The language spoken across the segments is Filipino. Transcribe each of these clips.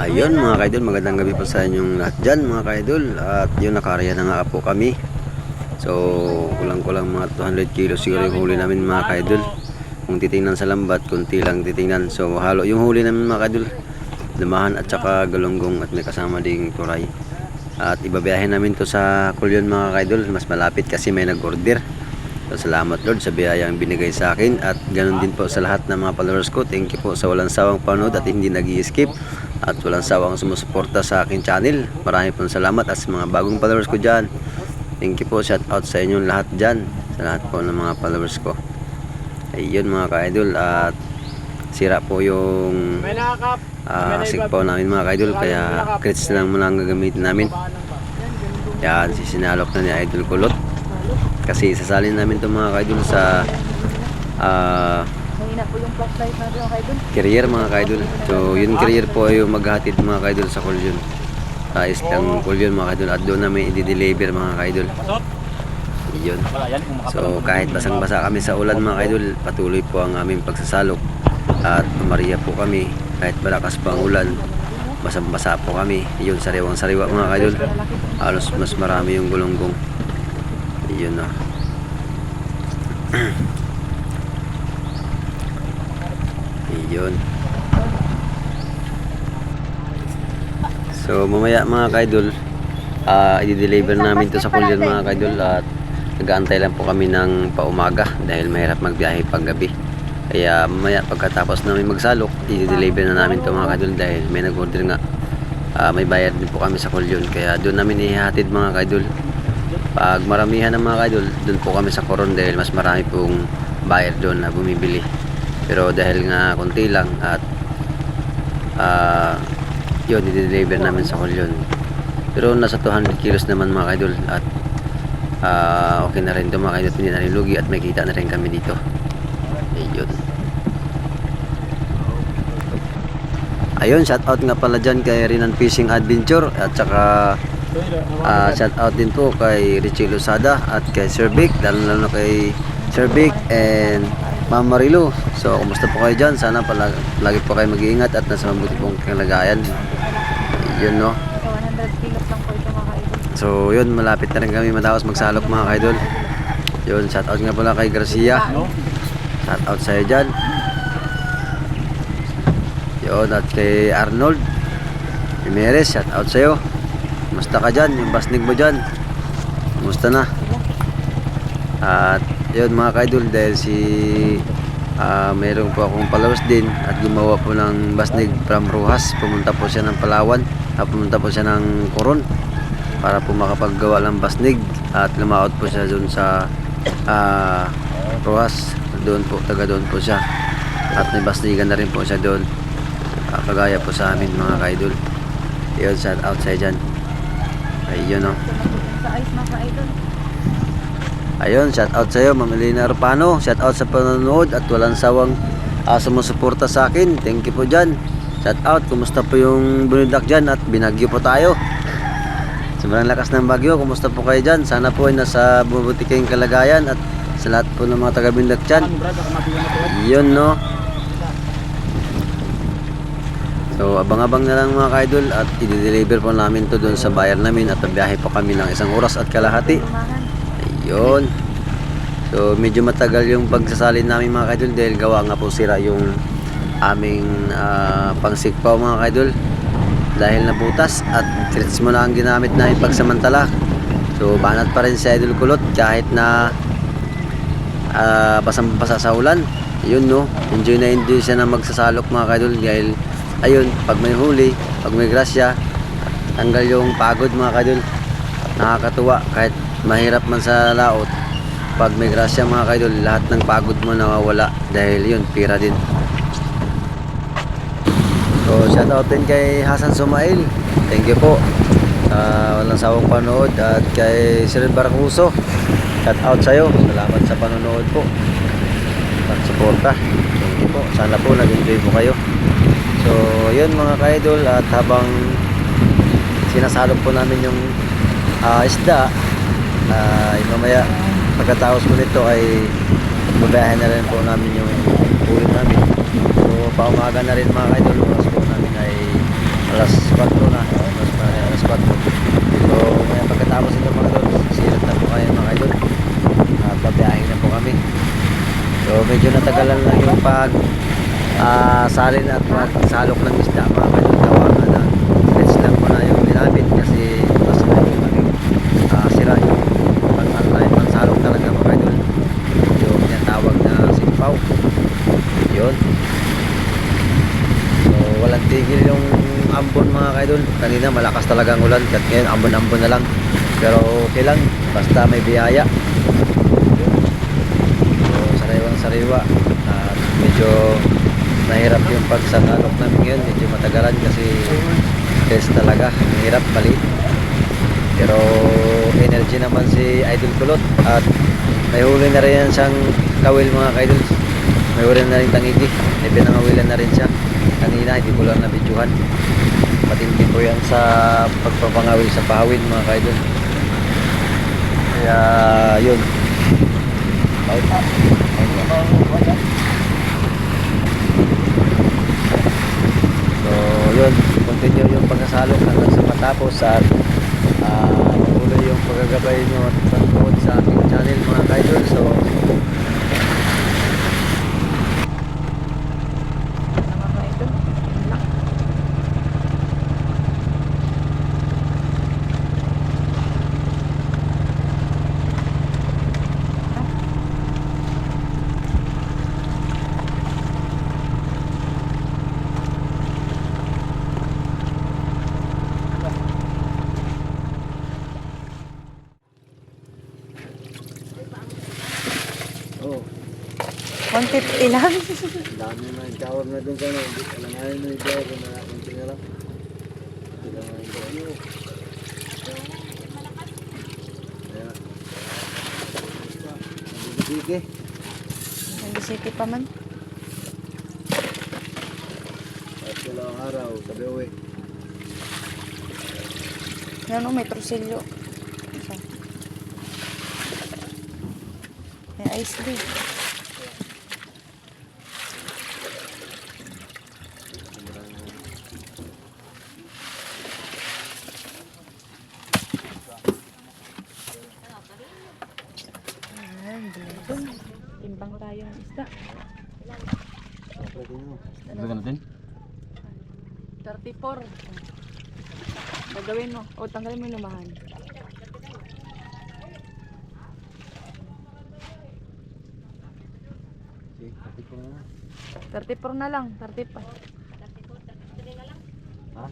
Ayun mga kaidol, magandang gabi po sa inyong lahat dyan mga kaidol. At yun, nakarya na nga po kami. So, kulang-kulang mga 200 kilo siguro yung huli namin mga kaidol. Kung titingnan sa lambat, kunti lang titingnan. So, halo yung huli namin mga kaidol. Lumahan at saka galunggong at may kasama ding turay. At ibabiyahin namin to sa Kulyon mga kaidol. Mas malapit kasi may nag-order So, salamat Lord sa biyayang binigay sa akin at ganun din po sa lahat ng mga followers ko. Thank you po sa walang sawang panood at hindi nag skip at walang sawang sumusuporta sa akin channel. Marami pong salamat at sa mga bagong followers ko dyan. Thank you po. Shout out sa inyong lahat dyan. Sa lahat po ng mga followers ko. Ayun mga ka-idol at sira po yung uh, sigpaw namin mga ka-idol kaya crits lang muna ang gagamitin namin. Yan, sisinalok na ni Idol Kulot. Kasi sasalin namin itong mga kaidol sa ah, kaidol. carrier mga kaidol. So yung carrier po ay yung maghatid mga kaidol sa kulyon. Sa islang kulyon mga kaidol at doon namin i-deliver mga kaidol. Yun. Wala yan. Kung So kahit basang-basa kami sa ulan mga kaidol, patuloy po ang aming pagsasalok. At Maria po kami kahit malakas pa ang ulan. Basang-basa po kami. Yun, sariwang-sariwa mga kaidol. Halos mas marami yung gulunggong. Yun na. Yun. So mamaya mga kaidol, ah i-deliver namin to sa kulyan mga kaidol at nag-aantay lang po kami ng paumaga dahil mahirap magbiyahe pag gabi. Kaya mamaya pagkatapos namin magsalok, i-deliver na namin to mga kaidol dahil may nag-order nga. Ah, may bayad din po kami sa kulyon kaya doon namin ihatid mga kaidol. Pag maramihan ng mga kaidol, doon po kami sa koron dahil mas marami pong buyer doon na bumibili. Pero dahil nga konti lang at ah yun, i-deliver namin sa kulyon. Pero nasa 200 kilos naman mga kaidol at ah, okay na rin ito mga kaidol, hindi na rin lugi at may kita na rin kami dito. Ayun. Ayun, shout out nga pala dyan kay Rinan Fishing Adventure at saka Ah, shout out din po kay Richie Lozada at kay Sir Vic, lalo lalo kay Sir Vic and Ma'am Marilu. So, kumusta po kayo dyan? Sana pala, lagi po kayo mag-iingat at nasa mabuti pong kalagayan. Yun, no? So 100 kilos lang po ito mga kaidol. So, yun, malapit na rin kami matapos magsalok mga kaidol. Yun, shout out nga pala kay Garcia. Shout out sa'yo dyan. Yun, at kay Arnold. Jimenez, shout out sa'yo. Kumusta ka dyan? Yung basnig mo dyan. Kumusta na? At yun mga kaidol dahil si ah meron po akong followers din at gumawa po ng basnig from Rojas. Pumunta po siya ng Palawan. At pumunta po siya ng Coron para po makapaggawa ng basnig at lumaot po siya doon sa ah Rojas. Doon po, taga doon po siya. At may basnigan na rin po siya doon. Ah, kagaya po sa amin mga kaidol. Yun, shout out sa dyan. Ayun o. Sa ice mga kaidol. Ayun, shout out sa iyo, Ma'am Elena Arpano. Shout out sa panonood at walang sawang uh, sumusuporta sa akin. Thank you po dyan. Shout out, kumusta po yung bunidak dyan at binagyo po tayo. Sobrang lakas ng bagyo, kumusta po kayo dyan? Sana po ay nasa bubuti kayong kalagayan at sa lahat po ng mga taga-bindak dyan. Yun no. So abang-abang na lang mga kaidol at i-deliver po namin to doon sa buyer namin at biyahe po kami ng isang oras at kalahati. Ayun. So medyo matagal yung pagsasalin namin mga kaidol dahil gawa nga po sira yung aming uh, pangsikpaw mga kaidol dahil nabutas at treats mo na ang ginamit namin pagsamantala. So banat pa rin si Idol Kulot kahit na uh, basang-basa sa ulan. Yun no, enjoy na enjoy siya na magsasalok mga kaidol dahil ayun, pag may huli, pag may grasya, tanggal yung pagod mga kaidol. Nakakatuwa kahit mahirap man sa laot. Pag may grasya mga kaidol, lahat ng pagod mo nawawala dahil yun, pira din. So, shout out din kay Hasan Sumail. Thank you po. Sa walang sawang panood at kay Sir Barcuso. Shout out sa'yo. Salamat sa panonood po. At suporta. Thank you po. Sana po nag-enjoy po kayo so yun mga kaidol at habang sinasalog po namin yung uh, isda uh, mamaya pagkatapos po nito ay babayahin na rin po namin yung ulo namin. So paumaga na rin mga kaidol oras po namin ay alas 4 na alas, alas 4 so maya pagkatapos nito mga kaidol silat na po kayo mga kaidol. At babayahin na po kami. So medyo natagalan lang yung pag ah, salin at pagsalok ng isda mga kaidol. Tawagan na stretch lang ko na yung kasi mas na ah, yung pagsalok talaga mga. Yung tinatawag na simpaw. Yun. So, walang tigil yung ambon mga kaidol. Kanina malakas talaga ang ulan. At ngayon ambon-ambon na lang. Pero okay lang. Basta may biyaya. So, sariwang sariwa. At medyo nahirap yung pagsasalok namin ngayon. Medyo matagalan kasi test talaga. Ang hirap, mali. Pero energy naman si Idol Kulot. At may huli na rin yan siyang kawil mga kaidol. May huli na rin tangigi. May pinangawilan na rin siya. Kanina, hindi ko lang nabidyohan. Matindi po yan sa pagpapangawil sa pahawin mga kaidol. Kaya, yun. Bye pa. So, yun. Continue yung pagkasalok hanggang sa matapos at ah, tuloy yung pagagabay nyo at pagtuod sa aking channel mga kaidol. So, 150 lang. dami na yung tawag na dun sa ano. Alam nga yun yung tawag na kunti na lang. Hindi lang nga yung tawag. Nabibigay. Nag-city pa man. At dalawang araw, sabi uwi. Yan o, may trusilyo. May ice cream. Ayan, dito. Timbang tayo ng isda. Pwede nyo. Dagdagan natin? 34. Gagawin mo. O, tanggalin mo yung lumahan. Sige, kapit ko na na. 34 na lang. 35. Ha?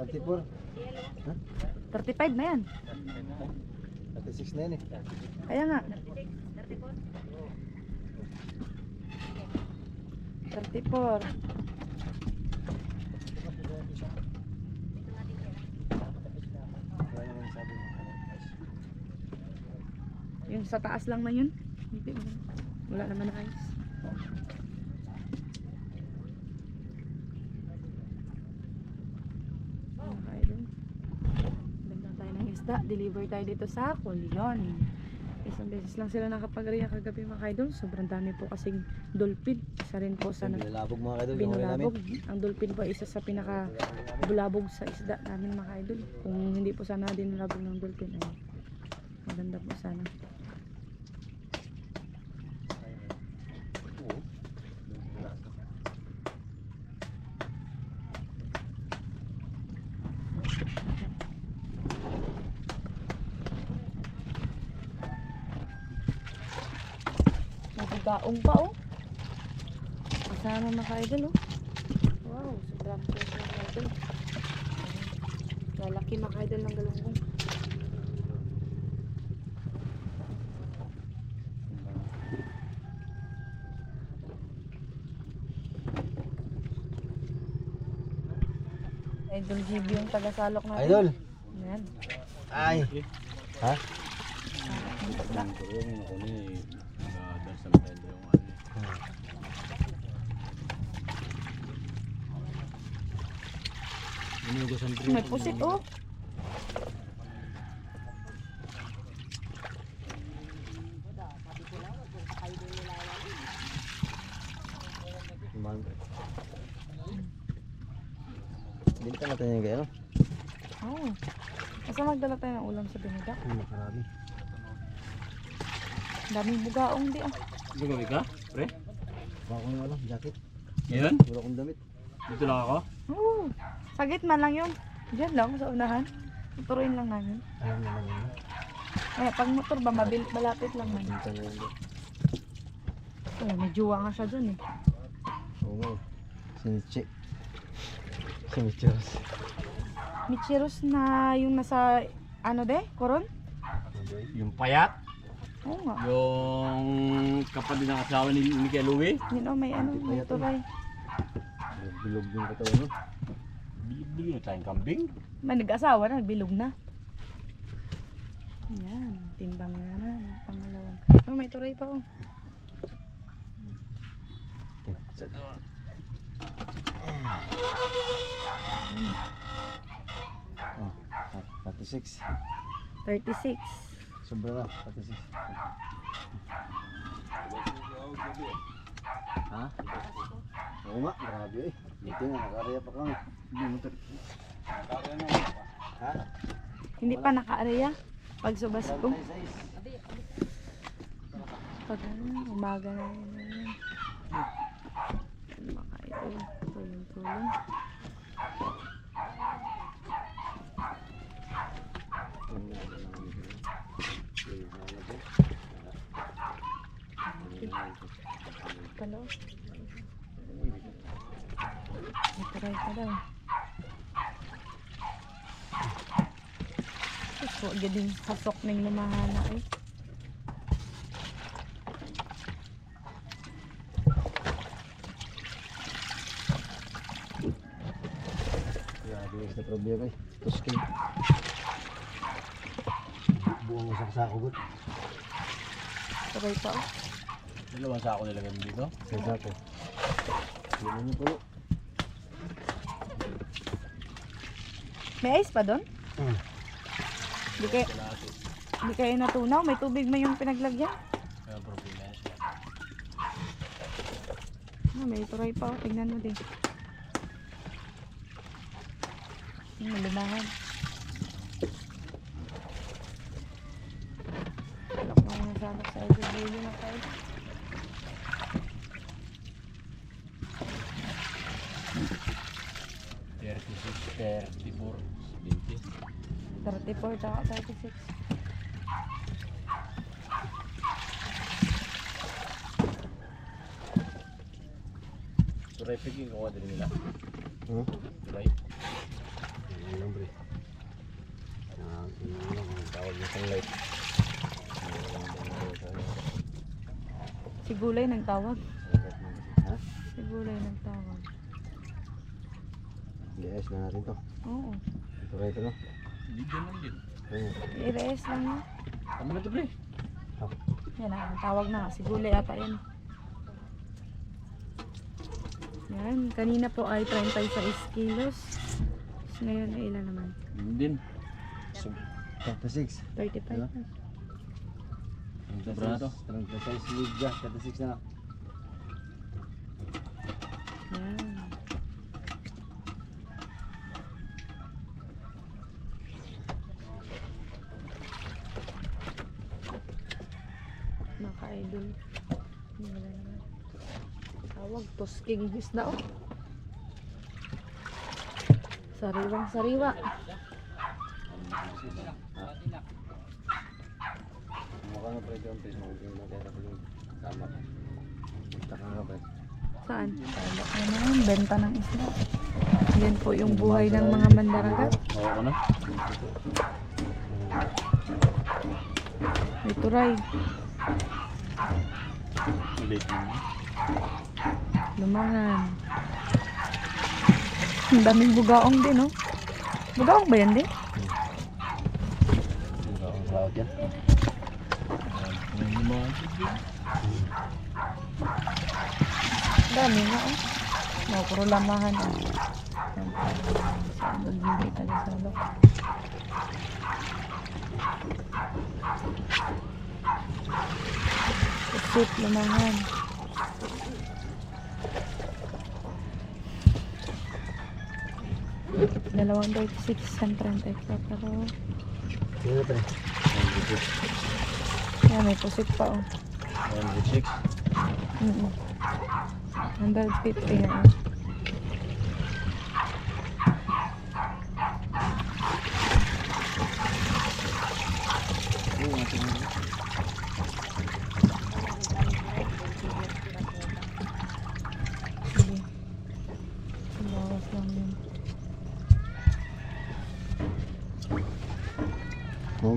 34? 35 na yan. 36 na yan eh. Kaya nga. 34. Wala naman sabi mo. Yung sa taas lang na yun. Hindi, wala. Wala naman na ice. Mga kaidol. Bigyan tayo ng isda. Deliver tayo dito sa Kulion. Isang beses lang sila nakapag-area kagabi mga kaidol. Sobrang dami po kasing dolphin. Isa rin po sa na- Binalabog mga kaidol. binulabog. Ang dolphin po isa sa pinaka bulabog sa isda namin mga idol. Kung hindi po sana dinulabog ng dolphin ay maganda po sana. Nagigaong pa oh. Kasama mga idol oh. Wow, sobrang fresh mga idol. Lalaki mga idol ng galunggong. Idol GB yung tagasalok natin. Idol! Ayan. Ay! Ha? Yung May pusit oh. Binta natin yung gano'n. Oh. Basta magdala tayo ng ulam sa binida. Hmm, makarami. Daming bugaong di ah. Gagawi ka, pre? Baka ko yung ano, jacket. Ngayon? Wala akong damit. Dito lang ako? Oo. Sa gitna lang yun. Diyan lang, sa unahan. Tuturuin lang namin. Alam naman yun. Eh, pag motor ba, mabil, malapit lang man. Punta na yun. Eh, may juwa nga siya dun eh. Oo nga. Sinichi. Sinicheros. Michiros na yung nasa, ano de, koron? Yung payat? Oo nga. Yung kapatid ng asawa ni Miguel Louie? Yun o, may ano, may turay. Bilog yung katawan no? Bili na tayong kambing. May nag-asawa na, nagbilog na. Yan, timbang na na, pangalawang. Oh, may turay pa oh. Oh, 46. 36. Sobra na, 46. Ha? Oo nga, grabe eh. Dito na, nakaraya pa kami. Hindi mo Ha? Hindi pa naka-area. Pag subas ko. Pag ano, umaga na yun. Ano mga idol, tulong-tulong. Palo. May turay pa daw. Ito, gading pasok ng lumahana eh. Yung sa problema eh. Tuskin. Buong mo sa sakubot. Turay pa oh. Dalawang sako nilagay mo dito. Sa sako. Mo niyo pulo. May ice pa doon? Hmm. Di kayo, di kayo natunaw? May tubig mo yung pinaglagyan? Kaya problema yan siya. Ah, may turay pa. Tingnan mo din. Hmm, lumahan. 34. 20. 34 tsaka 36. Suray piging kuha din nila. Hmm? Suray. Ang nombre. Ang tawag niya pang light. Si Gulay nagtawag. Si Gulay nagtawag. Yes na natin to. Oo. Ito right no? Video lang din. Ayun. I-rest lang yun. Tama na ito, pre. Yan na, tawag na. Si Gulay ata yan. Yan, kanina po ay 36 kilos. Tapos ngayon ay ilan naman? Yun din. 36. 35 Ano? na. Sobra na to. 36 liga. 36 na. Yan. Mga ka-idol. Wala naman. Tawag, tosking isda oh. Sariwang sariwa. Mukha na pre yung face mo. Kung magkaya na. Tama. Taka nga pre. Saan? Na naman, benta ng isda. Yan po yung buhay ng mga mandaragat. Oo ka na? May turay. Ulit mo. Lumangan. Ang daming bugaong din, oh. Bugaong ba yan din? Ang cloud yan. Dami nga, oh. No, puro lamahan, oh. Tayo sa loob? Isip, lumangan. Dalawang 36 and 34 pero Sino pre? yan may pusit pa oh. 106. Mm 150 nga. Sige.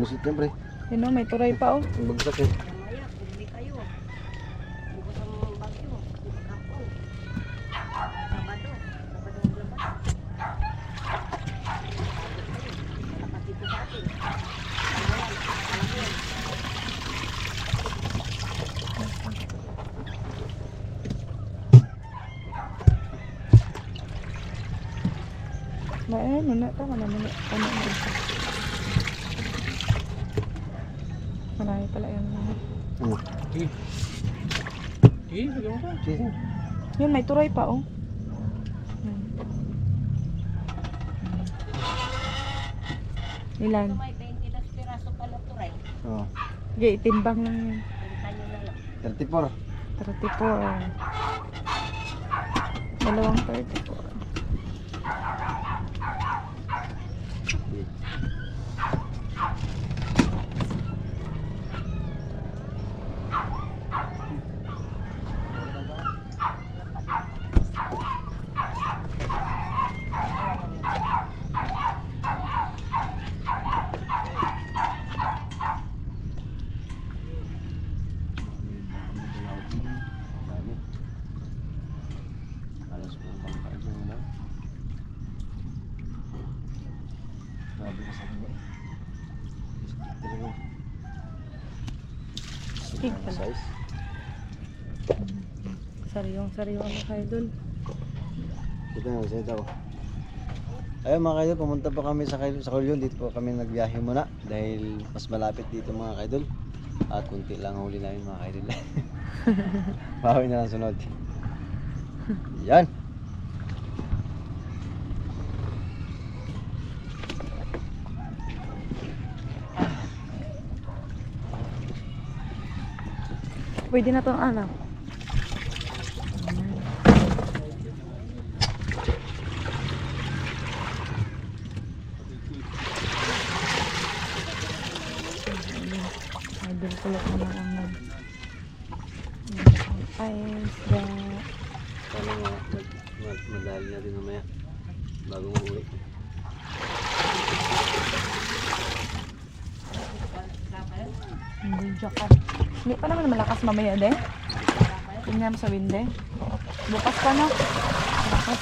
Mamusit yan, pre. Yun o, may turay pa oh. Ang bagsak eh. Na eh, ano na, tama na muna. Ano na isa. Marami pala yan. Hmm. Sige. Sige, sige mo. Sige. Yun, may turay pa oh. Yan. Ilan? May 20 na piraso pala rin. Oh. Sige, itimbang lang yun. Benta nyo na lang. 34. 34. Dalawang 34. Dami. Alas po bang kaibang na. Grabe ka sa kanya. Talaga. Stig pala. Size. Sariwang sariwa mga kaidol. Ito na, ito ako. Ayun mga kaidol, pumunta pa kami sa, sa Kulyon. Dito po kami nagbiyahe muna dahil mas malapit dito mga kaidol. At kunti lang ang huli namin mga kaidol. Bawi na lang sunod. Yan. Pwede na to ano. Idol ko lang ang nag Ayos, da. Sana nga, madali natin mamaya. Bago umuwi. Hindi jacket. Hindi pa naman malakas mamaya de. Tingnan mo sa winde. Bukas pa no. Malakas.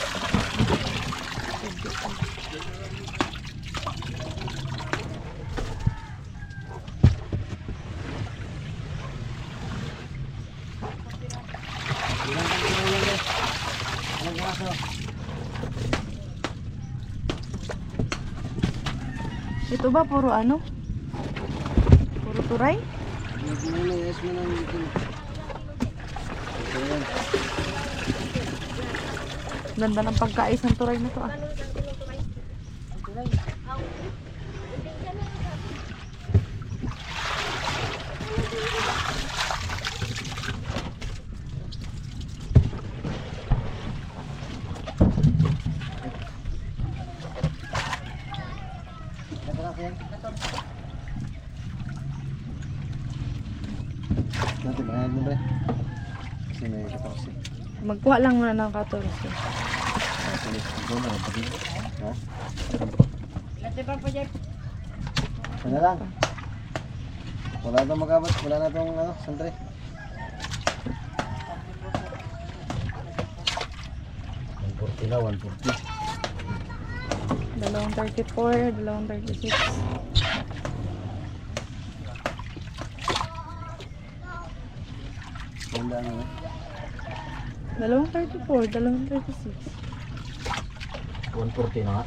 Ito ba puro ano? Puro turay? Yes mo lang dito. Ganda ng pagkais ng turay na to ah bayad mo ba? Kasi may 14. Magkuha lang muna ng 14. Actually, ito na, pati. Ha? Lati pa pa dyan. Ano lang? Wala na magabot, wala na itong ano, santre. na, 140. Dalawang 34, dalawang 36. Wala na, eh. Dalawang 34, dalawang 36. 140 na nga.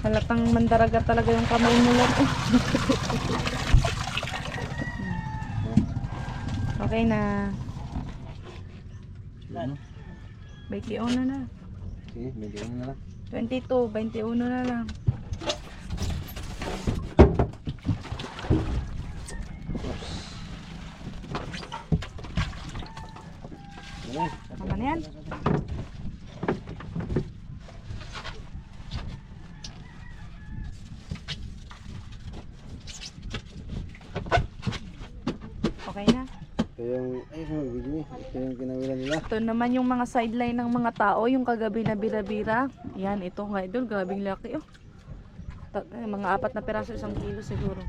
Halatang mandaraga talaga yung kamay mo lang. okay na. Ano? 21 na na. Sige, medyo ano na lang. 22, 21 na lang. Oops. yan. Okay na. Ito yung, ay, yung video niya. Ito yung kinawilan nila. Ito naman yung mga sideline ng mga tao, yung kagabi na bira-bira. Yan, ito nga idol, grabing laki oh. Ta- eh, mga apat na peraso, isang kilo siguro.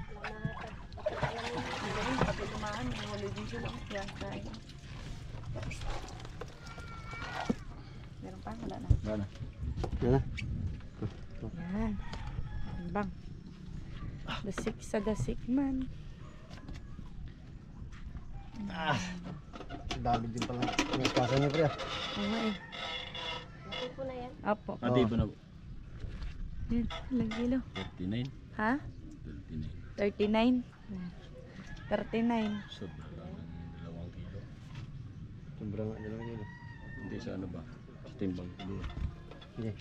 Meron pa? Wala na. Yan na. Yan. Ang Bang. Dasik sa dasik man. Dami din pala. Nagpasa niyo, pre. Oo nga eh. Ito po na yan. Apo. Ate po na po. Yan, ilang kilo? 39. Ha? 39. 39? 39. Sobra lang ng dalawang kilo. Sobrang nga dalawang kilo. Hindi sa ano ba? Sa timbang kilo. Hindi.